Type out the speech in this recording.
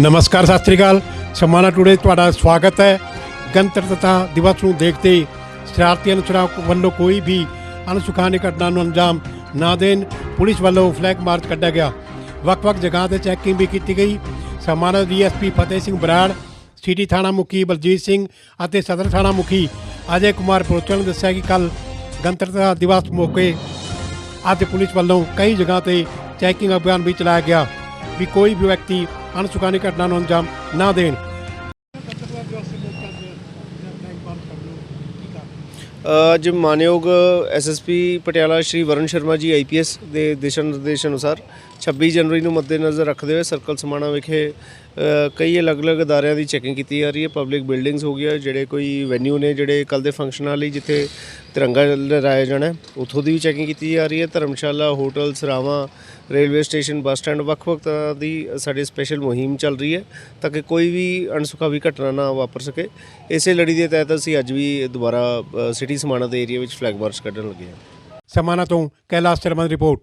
ਨਮਸਕਾਰ, ਸਤਿ ਸ੍ਰੀ ਅਕਾਲ। ਸਮਾਨਾ ਟੂਡੇ ਤੁਹਾਡਾ ਸਵਾਗਤ ਹੈ। ਗਣਤੰਤਰਤਾ ਦਿਵਸ ਨੂੰ ਦੇਖਦੇ ਸ਼ਰਾਰਤੀ ਅਨਸਰਾਂ ਵੱਲੋਂ ਕੋਈ ਵੀ ਅਨਸੁਖਾਨੀ ਘਟਨਾ ਨੂੰ ਅੰਜਾਮ ਨਾ ਦੇਣ, ਪੁਲਿਸ ਵੱਲੋਂ ਫਲੈਗ ਮਾਰਚ ਕੱਢਿਆ ਗਿਆ। ਵੱਖ-ਵੱਖ ਜਗ੍ਹਾ ਤੇ ਚੈਕਿੰਗ ਵੀ ਕੀਤੀ ਗਈ। ਸਮਾਨਾ ਡੀਐਸਪੀ ਫਤਿਹ ਸਿੰਘ ਬਰਾੜ, ਸਿਟੀ ਥਾਣਾ ਮੁਖੀ ਬਲਜੀਤ ਸਿੰਘ ਅਤੇ ਸਦਰ ਥਾਣਾ ਮੁਖੀ ਅਜੇ ਕੁਮਾਰ ਪੋਚਲ ਨੇ ਦੱਸਿਆ ਕਿ ਕੱਲ ਗਣਤੰਤਰਤਾ ਦਿਵਸ ਮੌਕੇ ਅੱਜ ਪੁਲਿਸ ਵੱਲੋਂ ਕਈ ਜਗ੍ਹਾ ਤੇ ਚੈਕਿੰਗ ਅਭਿਆਨ ਵੀ ਚਲਾਇਆ ਗਿਆ। ਵੀ ਕੋਈ ਵੀ ਵਿਅਕਤੀ ਅਣਸੁਖਾਨੀ ਘਟਨਾ ਨੂੰ ਅੰਜਾਮ ਨਾ ਦੇਣ ਅੱਜ ਮਾਨਯੋਗ ਐਸਐਸਪੀ ਪਟਿਆਲਾ ਸ਼੍ਰੀ ਵਰੁਣ ਸ਼ਰਮਾ ਜੀ ਆਈਪੀਐਸ ਦੇ ਦਿਸ਼ਾ ਨਿਰਦੇਸ਼ ਅਨੁਸਾਰ 26 ਜਨਵਰੀ ਨੂੰ ਮੱਦੇਨਜ਼ਰ ਰੱਖਦੇ ਹੋਏ ਸਰਕਲ ਸਮਾਣਾ ਵਿਖੇ ਕਈ ਅਲੱਗ-ਅਲੱਗ ਅਦਾਰਿਆਂ ਦੀ ਚੈਕਿੰਗ ਕੀਤੀ ਜਾ ਰਹੀ ਹੈ। ਪਬਲਿਕ ਬਿਲਡਿੰਗਸ ਹੋ ਗਿਆ ਜਿਹੜੇ ਕੋਈ ਵੈਨਿਊ ਨੇ ਜਿਹੜੇ ਕੱਲ ਦੇ ਫੰਕਸ਼ਨਾਂ ਲਈ ਜਿੱਥੇ ਤਿਰੰਗਾ ਲਹਿਰਾਇਆ ਜਾਣਾ ਹੈ, ਉੱਥੋਂ ਦੀ ਵੀ ਚੈਕਿੰਗ ਕੀਤੀ ਜਾ ਰਹੀ ਹੈ। ਧਰਮਸ਼ਾਲਾ ਹੋਟਲ ਸਰਾਵਾਂ ਰੇਲਵੇ ਸਟੇਸ਼ਨ ਬੱਸ ਸਟੈਂਡ ਵੱਖ-ਵੱਖ ਤਰ੍ਹਾਂ ਦੀ ਸਾਡੀ ਸਪੈਸ਼ਲ ਮੁਹਿੰਮ ਚੱਲ ਰਹੀ ਹੈ ਤਾਂ ਕਿ ਕੋਈ ਵੀ ਅਣਸੁਖਾਵੀ ਘਟਨਾ ਨਾ ਵਾਪਰ ਸਕੇ। ਇਸੇ ਲੜੀ ਦੇ ਤਹਿਤ ਅਸੀਂ ਅੱਜ ਵੀ ਦੁਬਾਰਾ ਸਿਟੀ ਸਿਟੀ ਸਮਾਣਾ ਦੇ ਏਰੀਆ ਵਿੱਚ ਫਲੈਗ ਮਾਰਚ ਕੱਢਣ ਲੱਗੇ ਹਾਂ ਸਮਾਨਾ ਤੋਂ ਕੈਲਾਸ਼ ਸ਼ਰਮਾ ਦੀ ਰਿਪੋਰਟ।